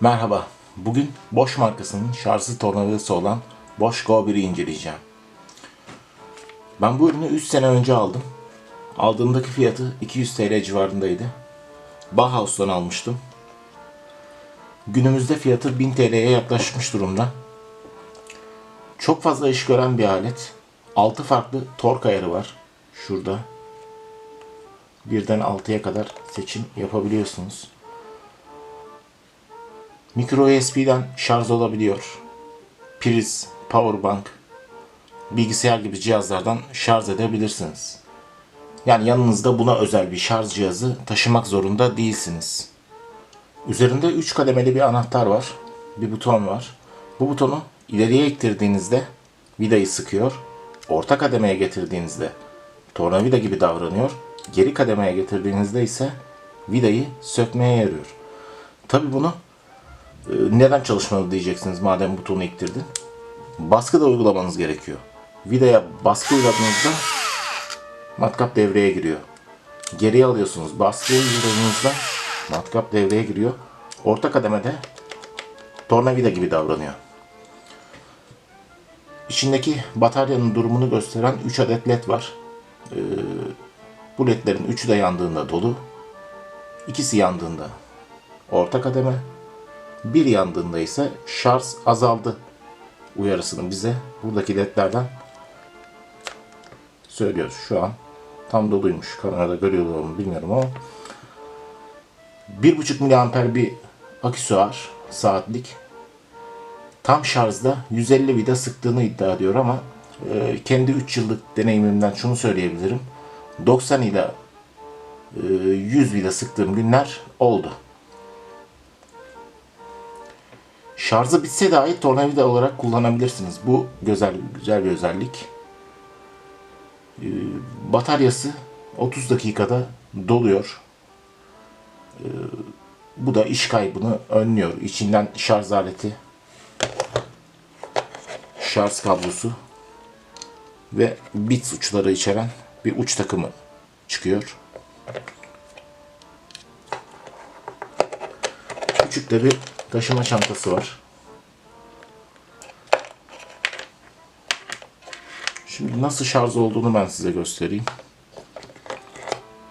Merhaba. Bugün Bosch markasının şarjlı tornavidası olan Bosch Go 1'i inceleyeceğim. Ben bu ürünü 3 sene önce aldım. Aldığımdaki fiyatı 200 TL civarındaydı. Bauhaus'tan almıştım. Günümüzde fiyatı 1000 TL'ye yaklaşmış durumda. Çok fazla iş gören bir alet. 6 farklı tork ayarı var. Şurada. Birden 6'ya kadar seçim yapabiliyorsunuz. Micro USB'den şarj olabiliyor. Priz, powerbank, bilgisayar gibi cihazlardan şarj edebilirsiniz. Yani yanınızda buna özel bir şarj cihazı taşımak zorunda değilsiniz. Üzerinde 3 kademeli bir anahtar var. Bir buton var. Bu butonu ileriye ittirdiğinizde vidayı sıkıyor. Orta kademeye getirdiğinizde tornavida gibi davranıyor. Geri kademeye getirdiğinizde ise vidayı sökmeye yarıyor. Tabi bunu neden çalışmadı diyeceksiniz madem butonu iktirdin. Baskı da uygulamanız gerekiyor. Vidaya baskı uyguladığınızda matkap devreye giriyor. Geriye alıyorsunuz. Baskı uyguladığınızda matkap devreye giriyor. Orta kademede tornavida gibi davranıyor. İçindeki bataryanın durumunu gösteren 3 adet led var. Ee, bu ledlerin üçü de yandığında dolu. İkisi yandığında orta kademe. Bir yandığında ise şarj azaldı uyarısını bize buradaki ledlerden söylüyor. Şu an tam doluymuş. Kamerada görüyorlar mu bilmiyorum ama 1.5 miliamper bir aküsü var saatlik. Tam şarjda 150 vida sıktığını iddia ediyor ama e, kendi 3 yıllık deneyimimden şunu söyleyebilirim. 90 ile e, 100 vida sıktığım günler oldu. Şarjı bitse dahi tornavida olarak kullanabilirsiniz. Bu güzel güzel bir özellik. E, bataryası 30 dakikada doluyor. E, bu da iş kaybını önlüyor. İçinden şarj aleti, şarj kablosu ve bit uçları içeren bir uç takımı çıkıyor. Küçük de bir taşıma çantası var. Şimdi nasıl şarj olduğunu ben size göstereyim.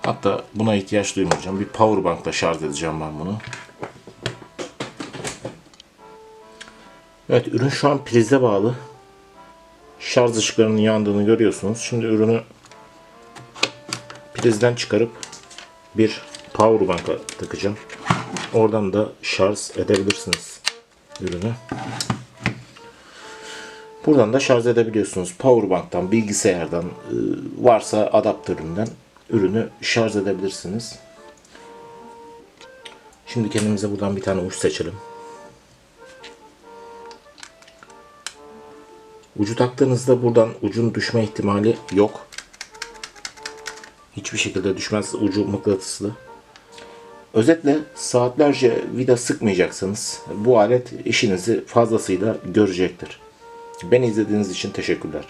Hatta buna ihtiyaç duymayacağım. Bir power bankla şarj edeceğim ben bunu. Evet ürün şu an prize bağlı. Şarj ışıklarının yandığını görüyorsunuz. Şimdi ürünü prizden çıkarıp bir power bank'a takacağım. Oradan da şarj edebilirsiniz ürünü. Buradan da şarj edebiliyorsunuz. Powerbank'tan, bilgisayardan, e, varsa adaptöründen ürünü şarj edebilirsiniz. Şimdi kendimize buradan bir tane uç seçelim. Ucu taktığınızda buradan ucun düşme ihtimali yok. Hiçbir şekilde düşmez. Ucu mıknatıslı. Özetle saatlerce vida sıkmayacaksanız bu alet işinizi fazlasıyla görecektir. Beni izlediğiniz için teşekkürler.